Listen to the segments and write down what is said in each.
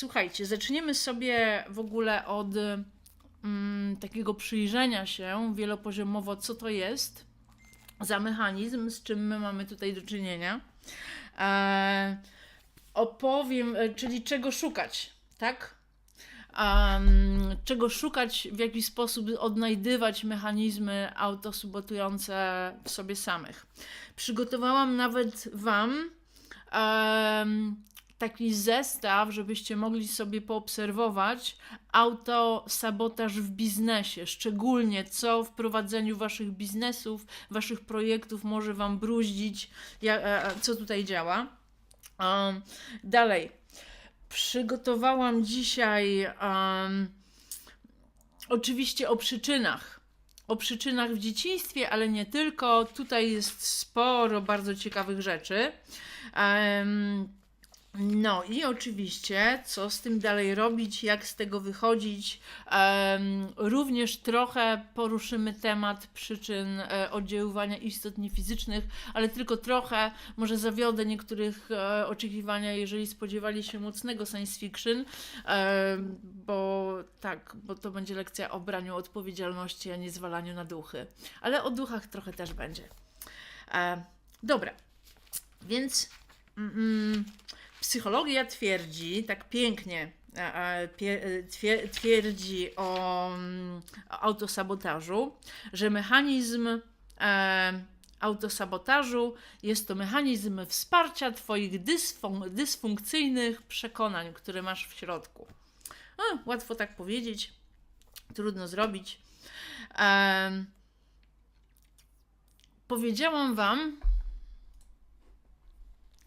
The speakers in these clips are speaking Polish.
Słuchajcie, zaczniemy sobie w ogóle od mm, takiego przyjrzenia się wielopoziomowo, co to jest za mechanizm, z czym my mamy tutaj do czynienia. E, opowiem, e, czyli czego szukać, tak? Em, czego szukać, w jaki sposób odnajdywać mechanizmy autosubotujące w sobie samych. Przygotowałam nawet Wam em, taki zestaw, żebyście mogli sobie poobserwować autosabotaż w biznesie, szczególnie co w prowadzeniu waszych biznesów, waszych projektów może wam bruździć, ja, e, co tutaj działa. Um, dalej. Przygotowałam dzisiaj um, oczywiście o przyczynach. O przyczynach w dzieciństwie, ale nie tylko. Tutaj jest sporo bardzo ciekawych rzeczy. Em, no i oczywiście, co z tym dalej robić, jak z tego wychodzić. Również trochę poruszymy temat przyczyn e, oddziaływania istot niefizycznych, ale tylko trochę. Może zawiodę niektórych e, oczekiwania, jeżeli spodziewali się mocnego science fiction, bo tak, bo to będzie lekcja o braniu odpowiedzialności, a nie zwalaniu na duchy. Ale o duchach trochę też będzie. E, dobra, więc. Mm, Psychologia twierdzi, tak pięknie e, e, e, twierdzi o mm, o autosabotażu, że mechanizm e, autosabotażu jest to mechanizm wsparcia Twoich dysfun- dysfunkcyjnych przekonań, które masz w środku. No, łatwo tak powiedzieć, trudno zrobić. Em, powiedziałam Wam,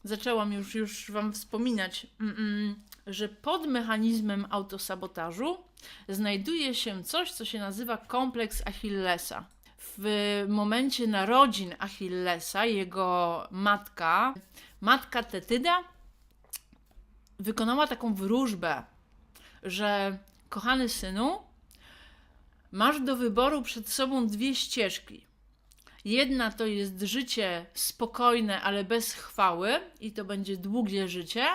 zaczęłam już, już Wam wspominać, że pod mechanizmem autosabotażu znajduje się coś, co się nazywa kompleks Achillesa. W momencie narodzin Achillesa, jego matka, matka Tetyda, wykonała taką wróżbę, że kochany synu, masz do wyboru przed sobą dwie ścieżki. Jedna to jest życie spokojne, ale bez chwały, i to będzie długie życie,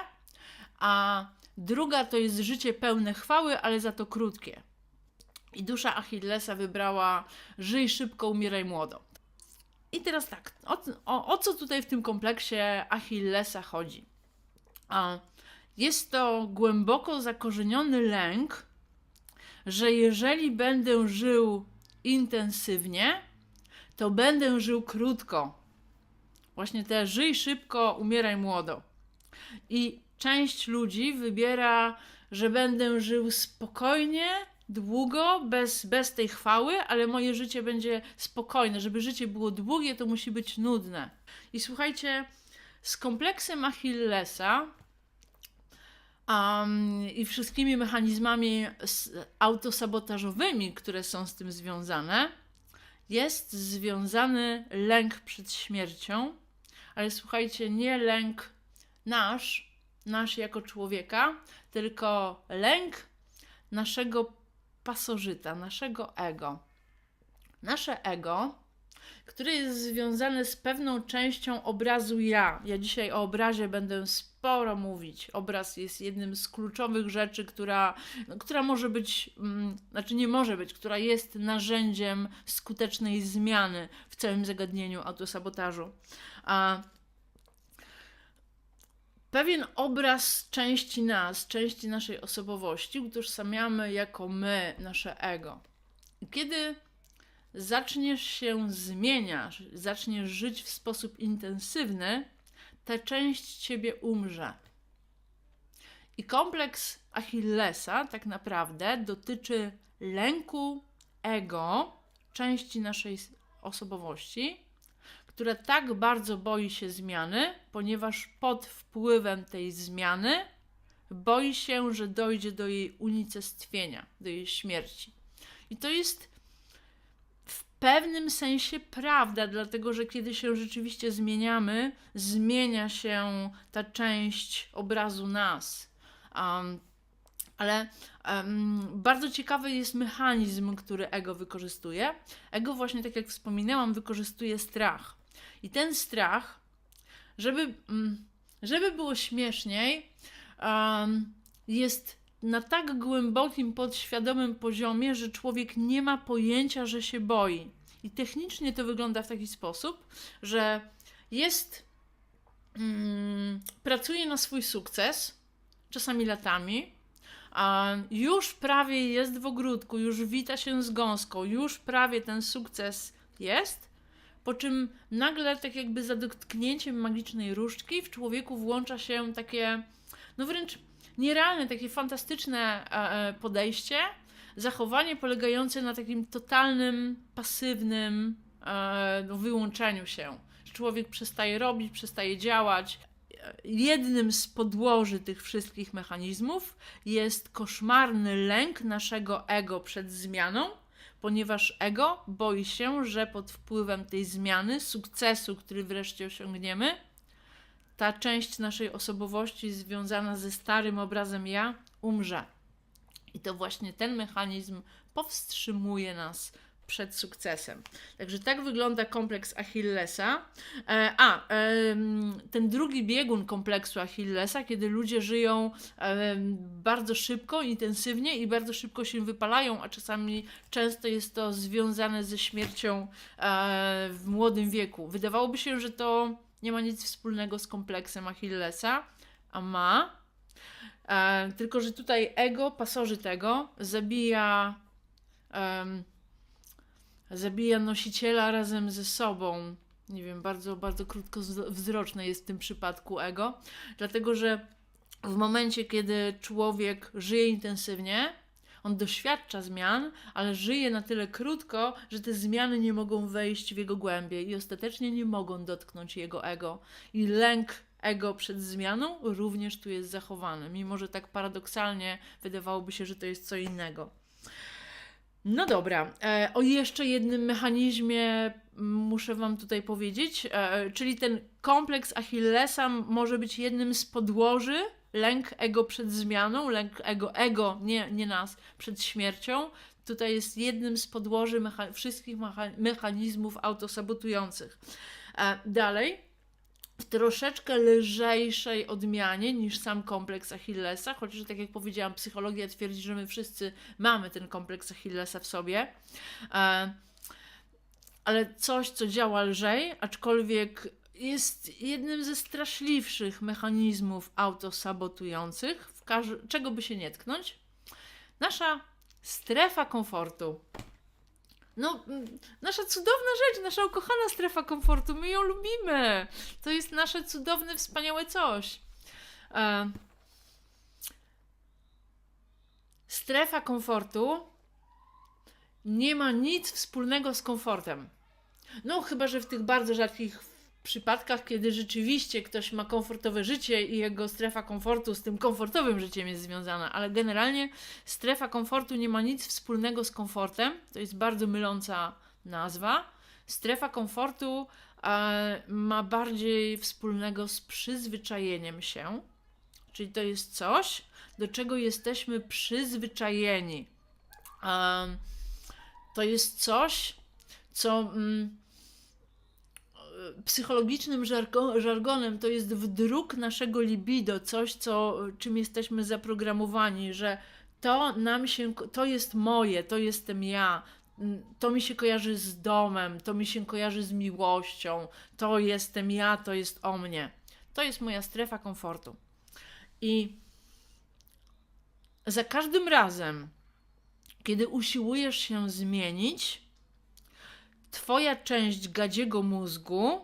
a druga to jest życie pełne chwały, ale za to krótkie. I dusza Achillesa wybrała: żyj szybko, umieraj młodo. I teraz tak, o, o, o co tutaj w tym kompleksie Achillesa chodzi? A, jest to głęboko zakorzeniony lęk, że jeżeli będę żył intensywnie, to będę żył krótko. Właśnie te żyj szybko, umieraj młodo. I część ludzi wybiera, że będę żył spokojnie, długo, bez, bez tej chwały, ale moje życie będzie spokojne. Żeby życie było długie, to musi być nudne. I słuchajcie, z kompleksem Achillesa um, i wszystkimi mechanizmami autosabotażowymi, które są z tym związane, jest związany lęk przed śmiercią, ale słuchajcie, nie lęk nasz, nasz jako człowieka, tylko lęk naszego pasożyta, naszego ego. Nasze ego, które jest związane z pewną częścią obrazu ja. Ja dzisiaj o obrazie będę sporo mówić. Obraz jest jednym z kluczowych rzeczy, która, która może być, mm, znaczy nie może być, która jest narzędziem skutecznej zmiany w całym zagadnieniu autosabotażu. A pewien obraz części nas, części naszej osobowości utożsamiamy jako my, nasze ego. Kiedy zaczniesz się zmieniać, zaczniesz żyć w sposób intensywny, ta część ciebie umrze. I kompleks Achillesa tak naprawdę dotyczy lęku ego, części naszej osobowości, która tak bardzo boi się zmiany, ponieważ pod wpływem tej zmiany boi się, że dojdzie do jej unicestwienia, do jej śmierci. I to jest pewnym sensie prawda, dlatego że kiedy się rzeczywiście zmieniamy, zmienia się ta część obrazu nas. Um, ale um, bardzo ciekawy jest mechanizm, który ego wykorzystuje. Ego, właśnie tak jak wspominałam, wykorzystuje strach. I ten strach, żeby, mm, żeby było śmieszniej, um, jest na tak głębokim, podświadomym poziomie, że człowiek nie ma pojęcia, że się boi. I technicznie to wygląda w taki sposób, że jest, mm, pracuje na swój sukces, czasami latami, a już prawie jest w ogródku, już wita się z gąską, już prawie ten sukces jest, po czym nagle, tak jakby za dotknięciem magicznej różdżki, w człowieku włącza się takie, no wręcz nierealne, takie fantastyczne e, e, podejście, zachowanie polegające na takim totalnym, pasywnym e, no, wyłączeniu się. Człowiek przestaje robić, przestaje działać. Jednym z podłoży tych wszystkich mechanizmów jest koszmarny lęk naszego ego przed zmianą, ponieważ ego boi się, że pod wpływem tej zmiany, sukcesu, który wreszcie osiągniemy, ta część naszej osobowości związana ze starym obrazem ja umrze. I to właśnie ten mechanizm powstrzymuje nas przed sukcesem. Także tak wygląda kompleks Achillesa. E, a, ten drugi biegun kompleksu Achillesa, kiedy ludzie żyją bardzo szybko, intensywnie i bardzo szybko się wypalają, a czasami często jest to związane ze śmiercią e, w młodym wieku. Wydawałoby się, że to nie ma nic wspólnego z kompleksem Achillesa, a ma. E, tylko, że tutaj ego, pasożytego, zabija, um, zabija nosiciela razem ze sobą. Nie wiem, bardzo, bardzo krótkowzroczne jest w tym przypadku ego, dlatego że w momencie, kiedy człowiek żyje intensywnie, on doświadcza zmian, ale żyje na tyle krótko, że te zmiany nie mogą wejść w jego głębie i ostatecznie nie mogą dotknąć jego ego. I lęk ego przed zmianą również tu jest zachowany, mimo że tak paradoksalnie wydawałoby się, że to jest co innego. No dobra, e, o jeszcze jednym mechanizmie muszę Wam tutaj powiedzieć, e, czyli ten kompleks Achillesa może być jednym z podłoży lęk ego przed zmianą, lęk ego, ego, nie, nie nas, przed śmiercią. Tutaj jest jednym z podłoży mecha wszystkich mechanizmów autosabotujących. E, dalej, w troszeczkę lżejszej odmianie niż sam kompleks Achillesa, chociaż tak jak powiedziałam, psychologia twierdzi, że my wszyscy mamy ten kompleks Achillesa w sobie. E, ale coś, co działa lżej, aczkolwiek jest jednym ze straszliwszych mechanizmów autosabotujących, w czego by się nie tknąć. Nasza strefa komfortu. No, nasza cudowna rzecz, nasza ukochana strefa komfortu, my ją lubimy. To jest nasze cudowne, wspaniałe coś. E... Strefa komfortu nie ma nic wspólnego z komfortem. No, chyba że w tych bardzo rzadkich przypadkach, kiedy rzeczywiście ktoś ma komfortowe życie i jego strefa komfortu z tym komfortowym życiem jest związana, ale generalnie strefa komfortu nie ma nic wspólnego z komfortem. To jest bardzo myląca nazwa. Strefa komfortu e, ma bardziej wspólnego z przyzwyczajeniem się, czyli to jest coś, do czego jesteśmy przyzwyczajeni. E, to jest coś, co. Mm, psychologicznym żargonem to jest wdruk naszego libido, coś, co, czym jesteśmy zaprogramowani, że to nam się, to jest moje, to jestem ja, to mi się kojarzy z domem, to mi się kojarzy z miłością, to jestem ja, to jest o mnie. To jest moja strefa komfortu. I za każdym razem, kiedy usiłujesz się zmienić, twoja część gadziego mózgu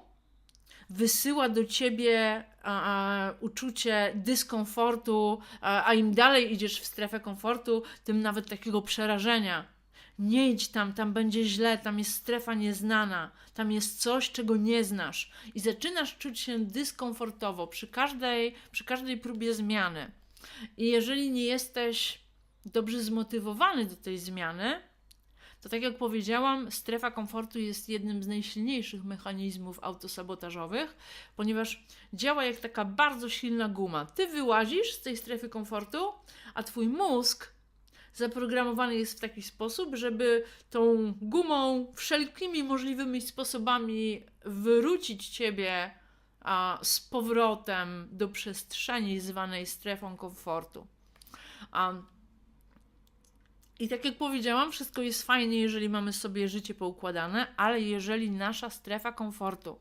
wysyła do ciebie a, a, uczucie dyskomfortu, a, a im dalej idziesz w strefę komfortu, tym nawet takiego przerażenia. Nie idź tam, tam będzie źle, tam jest strefa nieznana, tam jest coś, czego nie znasz. I zaczynasz czuć się dyskomfortowo przy każdej, przy każdej próbie zmiany. I jeżeli nie jesteś dobrze zmotywowany do tej zmiany, to tak jak powiedziałam, strefa komfortu jest jednym z najsilniejszych mechanizmów autosabotażowych, ponieważ działa jak taka bardzo silna guma. Ty wyłazisz z tej strefy komfortu, a twój mózg zaprogramowany jest w taki sposób, żeby tą gumą wszelkimi możliwymi sposobami wyrzucić ciebie a, z powrotem do przestrzeni zwanej strefą komfortu. Um, I tak jak powiedziałam, wszystko jest fajnie, jeżeli mamy sobie życie poukładane, ale jeżeli nasza strefa komfortu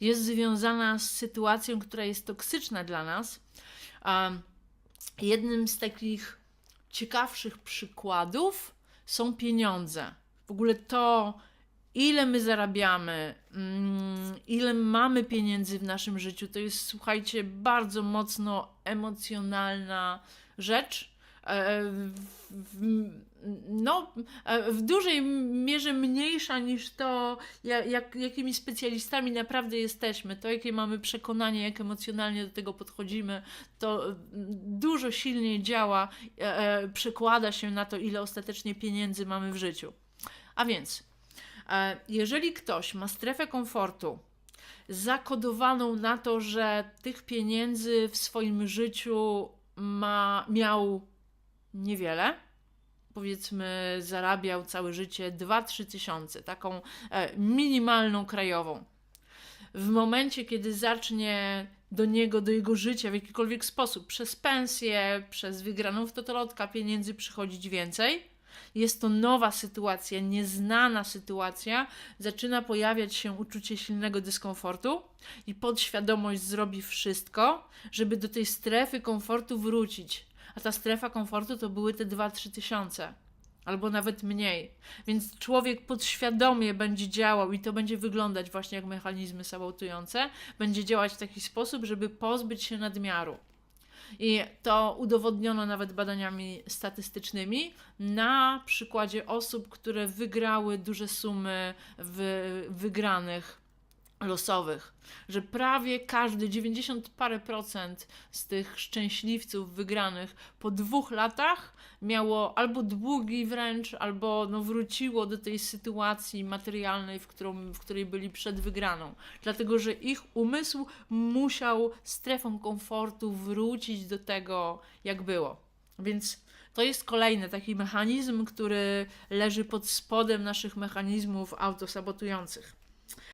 jest związana z sytuacją, która jest toksyczna dla nas, um, jednym z takich ciekawszych przykładów są pieniądze. W ogóle to, ile my zarabiamy, mm, ile mamy pieniędzy w naszym życiu, to jest, słuchajcie, bardzo mocno emocjonalna rzecz. E, w- No, e, w dużej mierze mniejsza niż to, ja- jak, jakimi specjalistami naprawdę jesteśmy, to jakie mamy przekonanie, jak emocjonalnie do tego podchodzimy, to mm, dużo silniej działa, e, e, przekłada się na to, ile ostatecznie pieniędzy mamy w życiu. A więc, e, jeżeli ktoś ma strefę komfortu zakodowaną na to, że tych pieniędzy w swoim życiu ma, miał niewiele, powiedzmy, zarabiał całe życie 2-3 tysiące, taką e, minimalną krajową. W momencie, kiedy zacznie do niego, do jego życia w jakikolwiek sposób, przez pensję, przez wygraną w totolotka pieniędzy przychodzić więcej, jest to nowa sytuacja, nieznana sytuacja, zaczyna pojawiać się uczucie silnego dyskomfortu i podświadomość zrobi wszystko, żeby do tej strefy komfortu wrócić. A ta strefa komfortu to były te 2-3 tysiące. Albo nawet mniej. Więc człowiek podświadomie będzie działał i to będzie wyglądać właśnie jak mechanizmy sabotujące. Będzie działać w taki sposób, żeby pozbyć się nadmiaru. I to udowodniono nawet badaniami statystycznymi na przykładzie osób, które wygrały duże sumy w wygranych losowych, że prawie każdy, 90 parę procent z tych szczęśliwców wygranych po dwóch latach miało albo długi wręcz, albo no wróciło do tej sytuacji materialnej, w, którą, w której byli przed wygraną. Dlatego, że ich umysł musiał strefą komfortu wrócić do tego, jak było. Więc to jest kolejny taki mechanizm, który leży pod spodem naszych mechanizmów autosabotujących.